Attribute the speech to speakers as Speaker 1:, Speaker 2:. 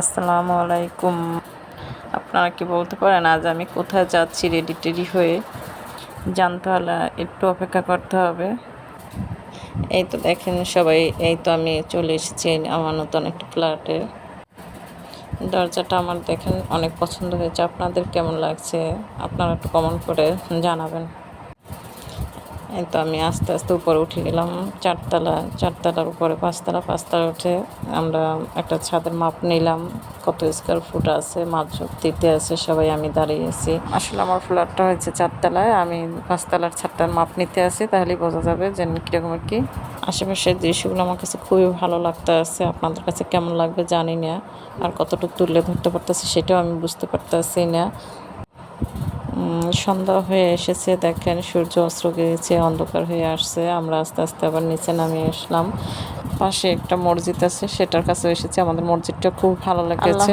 Speaker 1: আসসালামু আলাইকুম। আপনারা কি বলতে পারেন, আজ আমি কোথায় যাচ্ছি রেডি টেডি হয়ে? জানতে হলে একটু অপেক্ষা করতে হবে। এই তো দেখেন সবাই, এই তো আমি চলে এসেছি আমার নতুন একটা ফ্ল্যাটে। দরজাটা আমার দেখেন অনেক পছন্দ হয়েছে। আপনাদের কেমন লাগছে? আপনারা একটু কমেন্ট করে জানাবেন। এই তো আমি আস্তে আস্তে উপরে উঠে গেলাম চারতলা, চারতলার উপরে পাঁচতলা পাঁচতলা উঠে আমরা একটা ছাদের মাপ নিলাম। কত স্কোয়ার ফুট আছে মাপ দিতে আছে, সবাই আমি দাঁড়িয়ে আছি। আসলে আমার ফ্ল্যাটটা হয়েছে চারতলায়, আমি পাঁচতলার ছাদটার মাপ নিতে আছি, তাহলেই বোঝা যাবে যে কীরকম কি। আশেপাশের দৃশ্যগুলো আমার কাছে খুবই ভালো লাগতে আছে, আপনাদের কাছে কেমন লাগবে জানি না, আর কতটুকু তুলে ধরতে পারতেছি সেটাও আমি বুঝতে পারতেছি না। সন্ধ্যা হয়ে এসেছে দেখেন সূর্য অস্ত্র গিয়েছে অন্ধকার হয়ে আসছে। আমরা আস্তে আস্তে আবার নিচে নামিয়ে আসলাম। পাশে একটা মসজিদ আছে সেটার কাছে এসেছি। আমাদের মসজিদটা খুব ভালো লেগেছে।